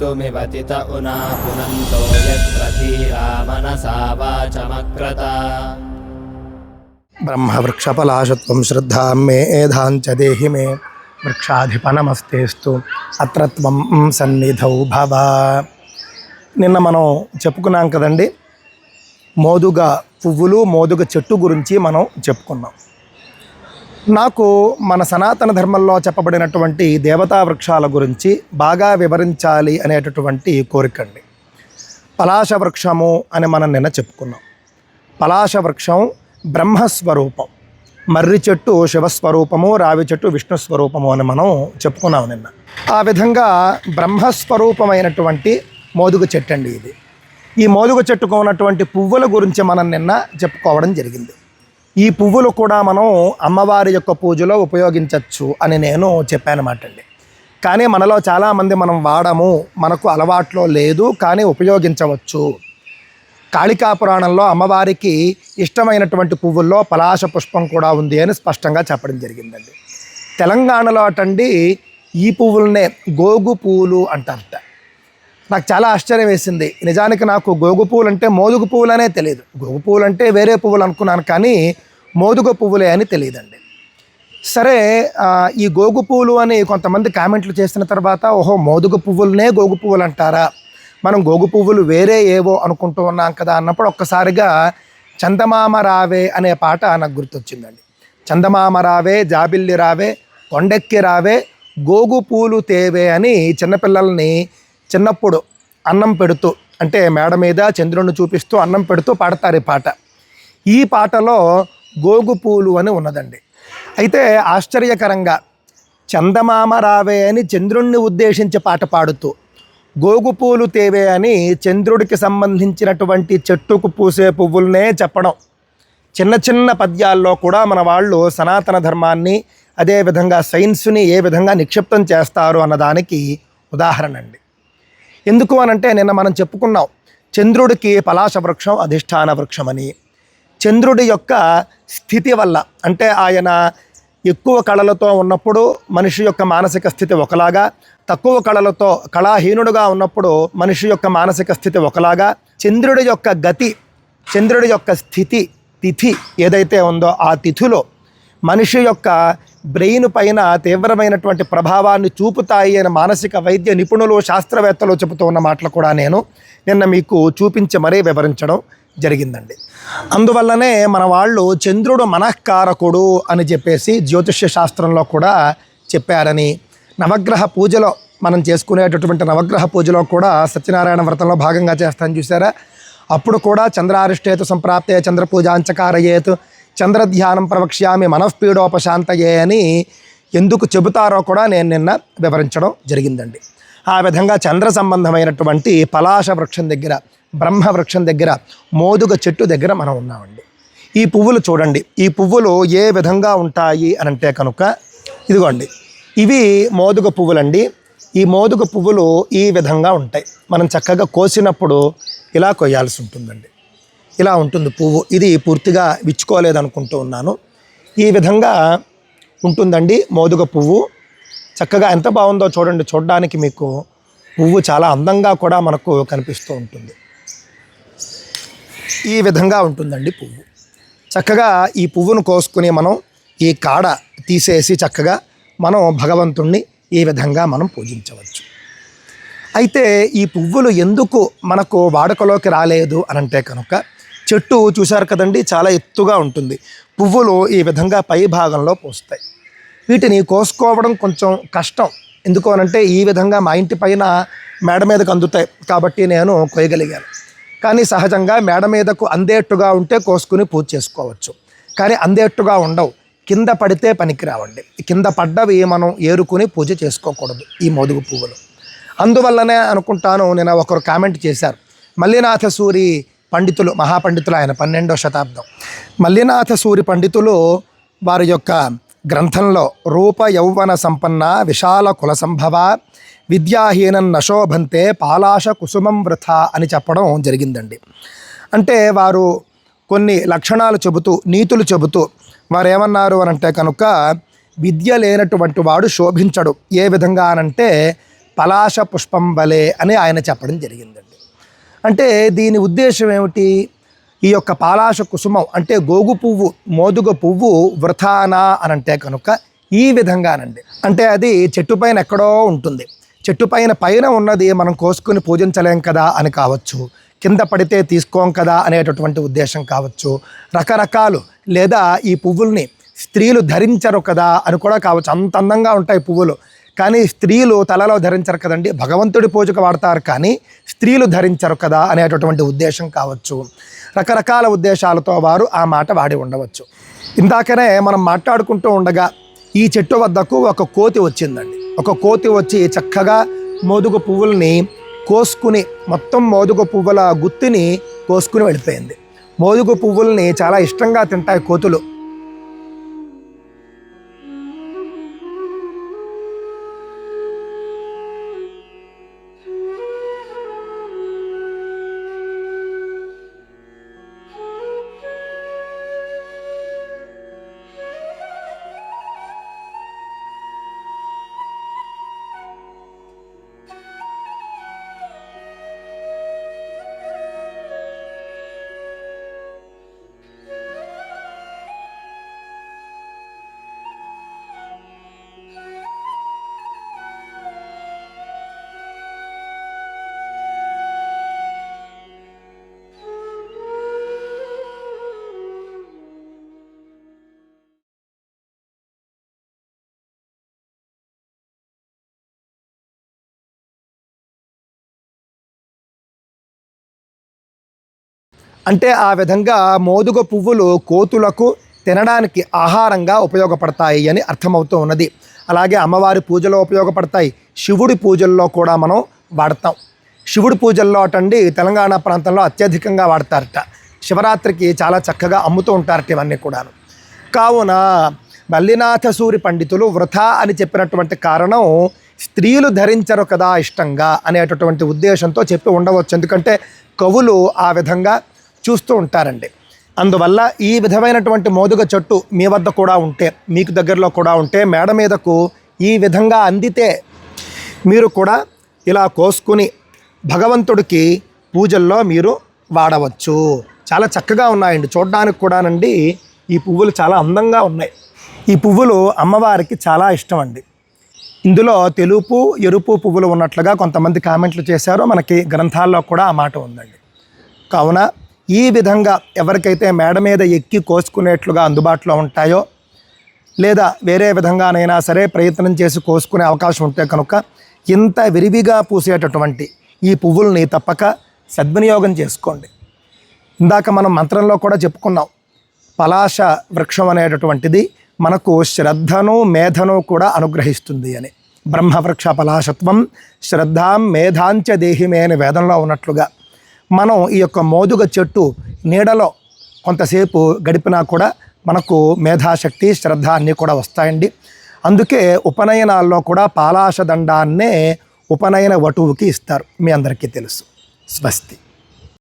कर्तुमिवतित उना पुनन्तो यत्र धीरा मनसा वाचमक्रता బ్రహ్మవృక్షఫలాశత్వం శ్రద్ధాం మే ఏధాంచ దేహి మే వృక్షాధిపనమస్తేస్తు అత్ర త్వం సన్నిధౌ భవ నిన్న మనం చెప్పుకున్నాం కదండి మోదుగ పువ్వులు మోదుగ చెట్టు గురించి మనం చెప్పుకున్నాం నాకు మన సనాతన ధర్మంలో చెప్పబడినటువంటి దేవతా వృక్షాల గురించి బాగా వివరించాలి అనేటటువంటి కోరికండి పలాశ వృక్షము అని మనం నిన్న చెప్పుకున్నాం. పలాశ వృక్షం బ్రహ్మస్వరూపం. మర్రి చెట్టు శివస్వరూపము రావి చెట్టు విష్ణు స్వరూపము అని మనం చెప్పుకున్నాం నిన్న. ఆ విధంగా బ్రహ్మస్వరూపమైనటువంటి మోదుగు చెట్టు అండి ఇది. ఈ మోదుగు చెట్టుకు ఉన్నటువంటి పువ్వుల గురించి మనం నిన్న చెప్పుకోవడం జరిగింది. ఈ పువ్వులు కూడా మనం అమ్మవారి యొక్క పూజలో ఉపయోగించవచ్చు అని నేను చెప్పానమాట అండి. కానీ మనలో చాలామంది మనం వాడము మనకు అలవాట్లో లేదు కానీ ఉపయోగించవచ్చు. కాళికా పురాణంలో అమ్మవారికి ఇష్టమైనటువంటి పువ్వుల్లో పలాశ పుష్పం కూడా ఉంది అని స్పష్టంగా చెప్పడం జరిగిందండి. తెలంగాణలో అటండి ఈ పువ్వులనే గోగు పువ్వులు అంటారట. నాకు చాలా ఆశ్చర్యం వేసింది. నిజానికి నాకు గోగు పువ్వులు అంటే మోదుగు పువ్వులనే తెలియదు గోగు పువ్వులు అంటే వేరే పువ్వులు అనుకున్నాను కానీ మోదుగు పువ్వులే అని తెలియదండి సరే ఈ గోగు పువ్వులు అని కొంతమంది కామెంట్లు చేసిన తర్వాత ఓహో మోదుగ పువ్వులనే గోగు పువ్వులు అంటారా? మనం గోగు పువ్వులు వేరే ఏవో అనుకుంటూ ఉన్నాం కదా అన్నప్పుడు ఒక్కసారిగా చందమామ రావే అనే పాట నాకు గుర్తొచ్చిందండి. చందమామ రావే జాబిల్లి రావే కొండెక్కి రావే గోగు పూలు తేవే అని చిన్నపిల్లల్ని చిన్నప్పుడు అన్నం పెడుతూ అంటే మేడ మీద చంద్రుడిని చూపిస్తూ అన్నం పెడుతూ పాడతారు ఈ పాట. ఈ పాటలో గోగు పూలు అని ఉన్నదండి. అయితే ఆశ్చర్యకరంగా చందమామ రావే అని చంద్రుణ్ణి ఉద్దేశించి పాట పాడుతూ గోగు పూలు తేవే అని చంద్రుడికి సంబంధించినటువంటి చెట్టుకు పూసే పువ్వులనే చెప్పడం. చిన్న చిన్న పద్యాల్లో కూడా మన వాళ్ళు సనాతన ధర్మాన్ని అదేవిధంగా సైన్స్ని ఏ విధంగా నిక్షిప్తం చేస్తారు అన్నదానికి ఉదాహరణ అండి ఎందుకు అనంటే నిన్న మనం చెప్పుకున్నాం చంద్రుడికి పలాశ వృక్షం అధిష్టాన వృక్షమని. చంద్రుడి యొక్క స్థితి వల్ల అంటే ఆయన ఎక్కువ కళలతో ఉన్నప్పుడు మనిషి యొక్క మానసిక స్థితి ఒకలాగా తక్కువ కళలతో కళాహీనుడుగా ఉన్నప్పుడు మనిషి యొక్క మానసిక స్థితి ఒకలాగా చంద్రుడి యొక్క గతి చంద్రుడి యొక్క స్థితి తిథి ఏదైతే ఉందో ఆ తిథిలో మనిషి యొక్క బ్రెయిన్ పైన తీవ్రమైనటువంటి ప్రభావాన్ని చూపుతాయి అని మానసిక వైద్య నిపుణులు శాస్త్రవేత్తలు చెబుతూ ఉన్న మాటలు కూడా నేను నిన్న మీకు చూపించి మరీ వివరించడం జరిగిందండి. అందువల్లనే మన వాళ్ళు చంద్రుడు మనఃకారకుడు అని చెప్పేసి జ్యోతిష్య శాస్త్రంలో కూడా చెప్పారని నవగ్రహ పూజలో మనం చేసుకునేటటువంటి నవగ్రహ పూజలో కూడా సత్యనారాయణ వ్రతంలో భాగంగా చేస్తాను చూసారా అప్పుడు కూడా చంద్రారిష్టేతు సంప్రాప్తే చంద్రపూజ అంచకారయేతు చంద్రధ్యానం ప్రవక్ష్యామి మనఃపీడోపశాంతయే అని ఎందుకు చెబుతారో కూడా నేను నిన్న వివరించడం జరిగిందండి. ఆ విధంగా చంద్ర సంబంధమైనటువంటి పలాశ వృక్షం దగ్గర బ్రహ్మ వృక్షం దగ్గర మోదుగ చెట్టు దగ్గర మనం ఉన్నామండి. ఈ పువ్వులు చూడండి. ఈ పువ్వులు ఏ విధంగా ఉంటాయి అని అంటే కనుక ఇదిగోండి. ఇవి మోదుగ పువ్వులండి. ఈ మోదుగ పువ్వులు ఈ విధంగా ఉంటాయి. మనం చక్కగా కోసినప్పుడు ఇలా కొయ్యాల్సి ఉంటుందండి. ఇలా ఉంటుంది పువ్వు. ఇది పూర్తిగా విచ్చుకోలేదనుకుంటూ ఉన్నాను. ఈ విధంగా ఉంటుందండి మోదుగ పువ్వు. చక్కగా ఎంత బాగుందో చూడండి. చూడడానికి మీకు పువ్వు చాలా అందంగా కూడా మనకు కనిపిస్తూ ఉంటుంది. ఈ విధంగా ఉంటుందండి పువ్వు. చక్కగా ఈ పువ్వును కోసుకుని మనం ఈ కాడ తీసేసి చక్కగా మనం భగవంతుణ్ణి ఈ విధంగా మనం పూజించవచ్చు. అయితే ఈ పువ్వులు ఎందుకు మనకు వాడుకలోకి రాలేదు అని అంటే కనుక చెట్టు చూశారు కదండి చాలా ఎత్తుగా ఉంటుంది. పువ్వులు ఈ విధంగా పై భాగంలో పూస్తాయి. వీటిని కోసుకోవడం కొంచెం కష్టం. ఎందుకు అనంటే ఈ విధంగా మా ఇంటి పైన మేడ మీదకు అందుతాయి. కాబట్టి నేను కొయ్యగలిగాను. కానీ సహజంగా మేడ మీదకు అందేట్టుగా ఉంటే కోసుకుని పూజ చేసుకోవచ్చు. కానీ అందేట్టుగా ఉండవు. కింద పడితే పనికిరావండి. కింద పడ్డవి మనం ఏరుకుని పూజ చేసుకోకూడదు ఈ మోదుగు పువ్వులు. అందువల్లనే అనుకుంటాను నేను ఒకరు కామెంట్ చేశారు. మల్లినాథ సూరి పండితులు మహాపండితులు ఆయన పన్నెండో శతాబ్దం. మల్లినాథ సూరి పండితులు వారి యొక్క గ్రంథంలో రూప యౌవన సంపన్న విశాల కుల సంభవ విద్యాహీనం నశోభంతే పాలాశ కుసుమం వృథ అని చెప్పడం జరిగిందండి. అంటే వారు కొన్ని లక్షణాలు చెబుతూ నీతులు చెబుతూ వారు ఏమన్నారు అని అంటే కనుక విద్య లేనటువంటి వాడు శోభించడు. ఏ విధంగా అనంటే పలాశ పుష్పం వలె అని ఆయన చెప్పడం జరిగిందండి. అంటే దీని ఉద్దేశం ఏమిటి? ఈ యొక్క పాలాశ కుసుమం అంటే గోగు పువ్వు మోదుగ పువ్వు వృథానా అని అంటే కనుక ఈ విధంగానండి. అంటే అది చెట్టు పైన ఎక్కడో ఉంటుంది. చెట్టు పైన పైన ఉన్నది మనం కోసుకుని పూజించలేం కదా అని కావచ్చు కింద పడితే తీసుకోం కదా అనేటటువంటి ఉద్దేశం కావచ్చు రకరకాలు లేదా ఈ పువ్వుల్ని స్త్రీలు ధరించరు కదా అని కూడా కావచ్చు. అంత అందంగా ఉంటాయి పువ్వులు. కానీ స్త్రీలు తలలో ధరించరు కదండి. భగవంతుడి పూజకు వాడతారు కానీ స్త్రీలు ధరించరు కదా అనేటటువంటి ఉద్దేశం కావచ్చు. రకరకాల ఉద్దేశాలతో వారు ఆ మాట వాడి ఉండవచ్చు. ఇందాకనే మనం మాట్లాడుకుంటూ ఉండగా ఈ చెట్టు వద్దకు ఒక కోతి వచ్చిందండి. ఒక కోతి వచ్చి చక్కగా మోదుగు పువ్వుల్ని కోసుకుని మొత్తం మోదుగు పువ్వుల గుత్తిని కోసుకుని వెళ్ళిపోయింది. మోదుగు పువ్వుల్ని చాలా ఇష్టంగా తింటాయి కోతులు. అంటే ఆ విధంగా మోదుగ పువ్వులు కోతులకు తినడానికి ఆహారంగా ఉపయోగపడతాయి అని అర్థమవుతూ ఉన్నది. అలాగే అమ్మవారి పూజలో ఉపయోగపడతాయి. శివుడి పూజల్లో కూడా మనం వాడతాం. శివుడి పూజల్లో అటండి తెలంగాణ ప్రాంతంలో అత్యధికంగా వాడతారట. శివరాత్రికి చాలా చక్కగా అమ్ముతూ ఉంటారట ఇవన్నీ కూడాను. కావున మల్లినాథ సూరి పండితులు వృథా అని చెప్పినటువంటి కారణం స్త్రీలు ధరించరు కదా ఇష్టంగా అనేటటువంటి ఉద్దేశంతో చెప్పి ఉండవచ్చు. ఎందుకంటే కవులు ఆ విధంగా చూస్తూ ఉంటారండి. అందువల్ల ఈ విధమైనటువంటి మోదుగ చెట్టు మీ వద్ద కూడా ఉంటే మీకు దగ్గరలో కూడా ఉంటే మేడ మీదకు ఈ విధంగా అందితే మీరు కూడా ఇలా కోసుకుని భగవంతుడికి పూజల్లో మీరు వాడవచ్చు. చాలా చక్కగా ఉన్నాయండి. చూడడానికి కూడానండి ఈ పువ్వులు చాలా అందంగా ఉన్నాయి. ఈ పువ్వులు అమ్మవారికి చాలా ఇష్టం అండి ఇందులో తెలుపు ఎరుపు పువ్వులు ఉన్నట్లుగా కొంతమంది కామెంట్లు చేశారు. మనకి గ్రంథాల్లో కూడా ఆ మాట ఉందండి. కావున ఈ విధంగా ఎవరికైతే మేడ మీద ఎక్కి కోసుకునేట్లుగా అందుబాటులో ఉంటాయో లేదా వేరే విధంగానైనా సరే ప్రయత్నం చేసి కోసుకునే అవకాశం ఉంటే కనుక ఇంత విరివిగా పూసేటటువంటి ఈ పువ్వుల్ని తప్పక సద్వినియోగం చేసుకోండి. ఇందాక మనం మంత్రంలో కూడా చెప్పుకున్నాం పలాశ వృక్షం అనేటటువంటిది మనకు శ్రద్ధను మేధను కూడా అనుగ్రహిస్తుంది అని. బ్రహ్మవృక్ష పలాశత్వం శ్రద్ధాం మేధాంచ దేహిమే అని వేదంలో ఉన్నట్లుగా మనం ఈ యొక్క మోదుగ చెట్టు నీడలో కొంతసేపు గడిపినా కూడా మనకు మేధాశక్తి శ్రద్ధ అన్నీ కూడా వస్తాయండి. అందుకే ఉపనయనాల్లో కూడా పాలాశ దండాన్నే ఉపనయన వటువుకి ఇస్తారు. మీ అందరికీ తెలుసు. స్వస్తి.